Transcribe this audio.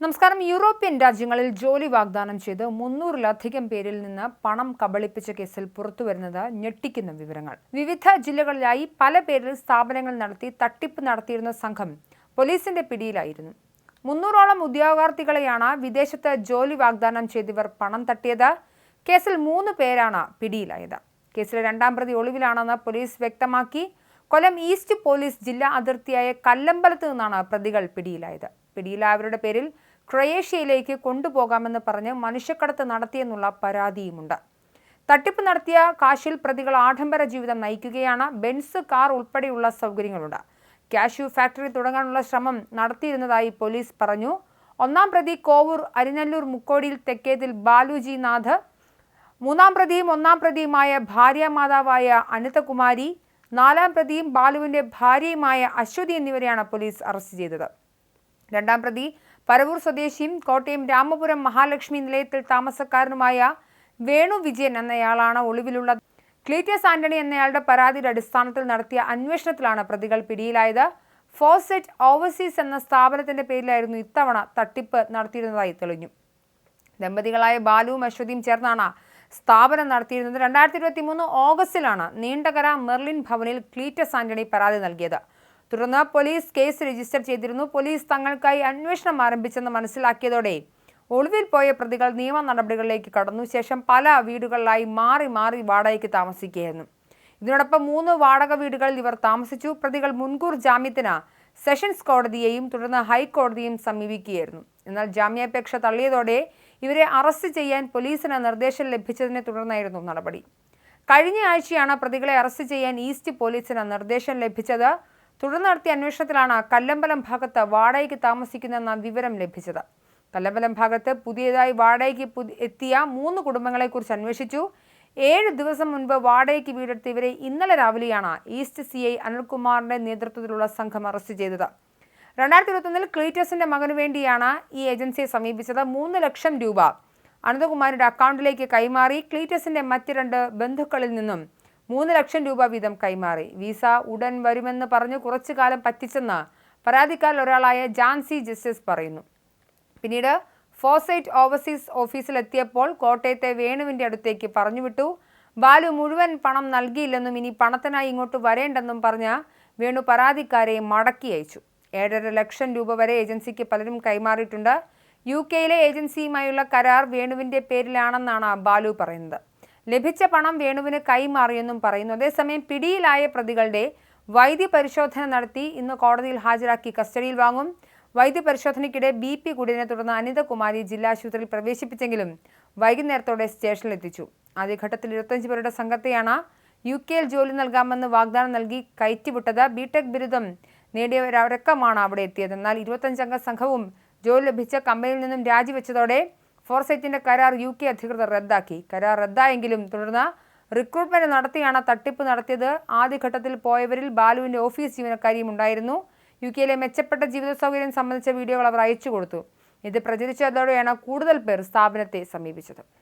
നമസ്കാരം. യൂറോപ്യൻ രാജ്യങ്ങളിൽ ജോലി വാഗ്ദാനം ചെയ്ത് മുന്നൂറിലധികം പേരിൽ നിന്ന് പണം കബളിപ്പിച്ച കേസിൽ പുറത്തുവരുന്നത് ഞെട്ടിക്കുന്ന വിവരങ്ങൾ. വിവിധ ജില്ലകളിലായി പല പേരിൽ സ്ഥാപനങ്ങൾ നടത്തി തട്ടിപ്പ് നടത്തിയിരുന്ന സംഘം പോലീസിന്റെ പിടിയിലായിരുന്നു. മുന്നൂറോളം ഉദ്യോഗാർത്ഥികളെയാണ് വിദേശത്ത് ജോലി വാഗ്ദാനം ചെയ്തവർ പണം തട്ടിയത്. കേസിൽ മൂന്ന് പേരാണ് പിടിയിലായത്. കേസിലെ രണ്ടാം പ്രതി ഒളിവിലാണെന്ന് പോലീസ് വ്യക്തമാക്കി. കൊല്ലം ഈസ്റ്റ് പോലീസ് ജില്ലാ അതിർത്തിയായ കല്ലമ്പലത്ത് നിന്നാണ് പ്രതികൾ പിടിയിലായത്. പിടിയിലായവരുടെ പേരിൽ ക്രൊയേഷ്യയിലേക്ക് കൊണ്ടുപോകാമെന്ന് പറഞ്ഞ് മനുഷ്യക്കടത്ത് നടത്തിയെന്നുള്ള പരാതിയുമുണ്ട്. തട്ടിപ്പ് നടത്തിയ കാശിൽ പ്രതികൾ ആഡംബര ജീവിതം നയിക്കുകയാണ്. ബെൻസ് കാർ ഉൾപ്പെടെയുള്ള സൗകര്യങ്ങളുണ്ട്. കാഷ്യൂ ഫാക്ടറി തുടങ്ങാനുള്ള ശ്രമം നടത്തിയിരുന്നതായി പോലീസ് പറഞ്ഞു. ഒന്നാം പ്രതി കോവൂർ അരിനല്ലൂർ മുക്കോടിയിൽ തെക്കേതിൽ ബാലുജി നാഥ് മൂന്നാം പ്രതിയും ഒന്നാം പ്രതിയുമായ ഭാര്യാമാതാവായ അനിതകുമാരി നാലാം പ്രതിയും ബാലുവിന്റെ ഭാര്യയുമായ അശ്വതി എന്നിവരെയാണ് പോലീസ് അറസ്റ്റ് ചെയ്തത്. രണ്ടാം പ്രതി പരവൂർ സ്വദേശിയും കോട്ടയം രാമപുരം മഹാലക്ഷ്മി നിലയത്തിൽ താമസക്കാരനുമായ വേണു വിജയൻ എന്നയാളാണ് ഒളിവിലുള്ള ക്ലീറ്റസ് ആന്റണി എന്നയാളുടെ പരാതിയുടെ അടിസ്ഥാനത്തിൽ നടത്തിയ അന്വേഷണത്തിലാണ് പ്രതികൾ പിടിയിലായത്. ഫോസെറ്റ് ഓവർസീസ് എന്ന സ്ഥാപനത്തിന്റെ പേരിലായിരുന്നു ഇത്തവണ തട്ടിപ്പ് നടത്തിയിരുന്നതായി തെളിഞ്ഞു. ദമ്പതികളായ ബാലുവും അശ്വതിയും ചേർന്നാണ് സ്ഥാപനം നടത്തിയിരുന്നത്. രണ്ടായിരത്തി ഇരുപത്തി മൂന്ന് ഓഗസ്റ്റിലാണ് നീണ്ടകര മെർലിൻ ഭവനിൽ ക്ലീറ്റസ് ആന്റണി പരാതി നൽകിയത്. തുടർന്ന് പോലീസ് കേസ് രജിസ്റ്റർ ചെയ്തിരുന്നു. പോലീസ് തങ്ങൾക്കായി അന്വേഷണം ആരംഭിച്ചെന്ന് മനസ്സിലാക്കിയതോടെ ഒളിവിൽ പോയ പ്രതികൾ നിയമ നടപടികളിലേക്ക് കടന്നു. ശേഷം പല വീടുകളിലായി മാറി മാറി വാടകയ്ക്ക് താമസിക്കുകയായിരുന്നു. ഇതിനോടൊപ്പം മൂന്ന് വാടക വീടുകളിൽ ഇവർ താമസിച്ചു. പ്രതികൾ മുൻകൂർ ജാമ്യത്തിന് സെഷൻസ് കോടതിയെയും തുടർന്ന് ഹൈക്കോടതിയും സമീപിക്കുകയായിരുന്നു. എന്നാൽ ജാമ്യാപേക്ഷ തള്ളിയതോടെ ഇവരെ അറസ്റ്റ് ചെയ്യാൻ പോലീസിന് നിർദ്ദേശം ലഭിച്ചതിനെ തുടർന്നായിരുന്നു നടപടി. കഴിഞ്ഞ ആഴ്ചയാണ് പ്രതികളെ അറസ്റ്റ് ചെയ്യാൻ ഈസ്റ്റ് പോലീസിന് നിർദ്ദേശം ലഭിച്ചത്. തുടർന്ന് നടത്തിയ അന്വേഷണത്തിലാണ് കല്ലമ്പലം ഭാഗത്ത് വാടകയ്ക്ക് താമസിക്കുന്നെന്ന വിവരം ലഭിച്ചത്. കല്ലമ്പലം ഭാഗത്ത് പുതിയതായി വാടകയ്ക്ക് എത്തിയ മൂന്ന് കുടുംബങ്ങളെക്കുറിച്ച് അന്വേഷിച്ചു. ഏഴ് ദിവസം മുൻപ് വാടകയ്ക്ക് വീടെടുത്ത ഇവരെ ഇന്നലെ രാവിലെയാണ് ഈസ്റ്റ് സി ഐ അനിൽകുമാറിന്റെ നേതൃത്വത്തിലുള്ള സംഘം അറസ്റ്റ് ചെയ്തത്. രണ്ടായിരത്തി ഇരുപത്തൊന്നിൽ ക്ലീറ്റസിന്റെ മകനു വേണ്ടിയാണ് ഈ ഏജൻസിയെ സമീപിച്ചത്. മൂന്ന് ലക്ഷം രൂപ. അനന്തകുമാരുടെ അക്കൗണ്ടിലേക്ക് കൈമാറി ക്ലീറ്റസിന്റെ മറ്റ് രണ്ട് ബന്ധുക്കളിൽ നിന്നും മൂന്ന് ലക്ഷം രൂപ വീതം കൈമാറി. വിസ ഉടൻ വരുമെന്ന് പറഞ്ഞ് കുറച്ചു കാലം പറ്റിച്ചെന്ന് പരാതിക്കാരിൽ ഒരാളായ ജാൻസി ജസ്റ്റിസ് പറയുന്നു. പിന്നീട് ഫോസൈറ്റ് ഓവർസീസ് ഓഫീസിലെത്തിയപ്പോൾ കോട്ടയത്തെ വേണുവിന്റെ അടുത്തേക്ക് പറഞ്ഞുവിട്ടു. ബാലു മുഴുവൻ പണം നൽകിയില്ലെന്നും ഇനി പണത്തിനായി ഇങ്ങോട്ട് വരേണ്ടെന്നും പറഞ്ഞ വേണു പരാതിക്കാരെ മടക്കി അയച്ചു. ഏഴര ലക്ഷം രൂപ വരെ ഏജൻസിക്ക് പലരും കൈമാറിയിട്ടുണ്ട്. യു കെയിലെ ഏജൻസിയുമായുള്ള കരാർ വേണുവിന്റെ പേരിലാണെന്നാണ് ബാലു പറയുന്നത്. ലഭിച്ച പണം വേണുവിന് കൈമാറിയെന്നും പറയുന്നു. അതേസമയം പിടിയിലായ പ്രതികളുടെ വൈദ്യ പരിശോധന നടത്തി ഇന്ന് കോടതിയിൽ ഹാജരാക്കി കസ്റ്റഡിയിൽ വാങ്ങും. വൈദ്യ പരിശോധനയ്ക്കിടെ ബി പി കൂടിയതിനെ തുടർന്ന് അനിതകുമാരി ജില്ലാ ആശുപത്രിയിൽ പ്രവേശിപ്പിച്ചെങ്കിലും വൈകുന്നേരത്തോടെ സ്റ്റേഷനിലെത്തിച്ചു. ആദ്യഘട്ടത്തിൽ ഇരുപത്തഞ്ച് പേരുടെ സംഘത്തെയാണ് യു കെയിൽ ജോലി നൽകാമെന്ന് വാഗ്ദാനം നൽകി കയറ്റിവിട്ടത്. ബിടെക് ബിരുദം നേടിയവരടക്കമാണ് അവിടെ എത്തിയത്. എന്നാൽ ഇരുപത്തഞ്ചംഗ സംഘവും ജോലി ലഭിച്ച കമ്പനിയിൽ നിന്നും രാജിവെച്ചതോടെ ഫോർസൈറ്റിന്റെ കരാർ യു കെ അധികൃതർ റദ്ദാക്കി. കരാർ റദ്ദായെങ്കിലും തുടർന്ന് റിക്രൂട്ട്മെന്റ് നടത്തിയാണ് തട്ടിപ്പ് നടത്തിയത്. ആദ്യഘട്ടത്തിൽ പോയവരിൽ ബാലുവിന്റെ ഓഫീസ് ജീവനക്കാരിയും ഉണ്ടായിരുന്നു. യു കെയിലെ മെച്ചപ്പെട്ട ജീവിത സൗകര്യം സംബന്ധിച്ച വീഡിയോകൾ അവർ അയച്ചു കൊടുത്തു. ഇത് പ്രചരിച്ചതോടെയാണ് കൂടുതൽ പേർ സ്ഥാപനത്തെ സമീപിച്ചത്.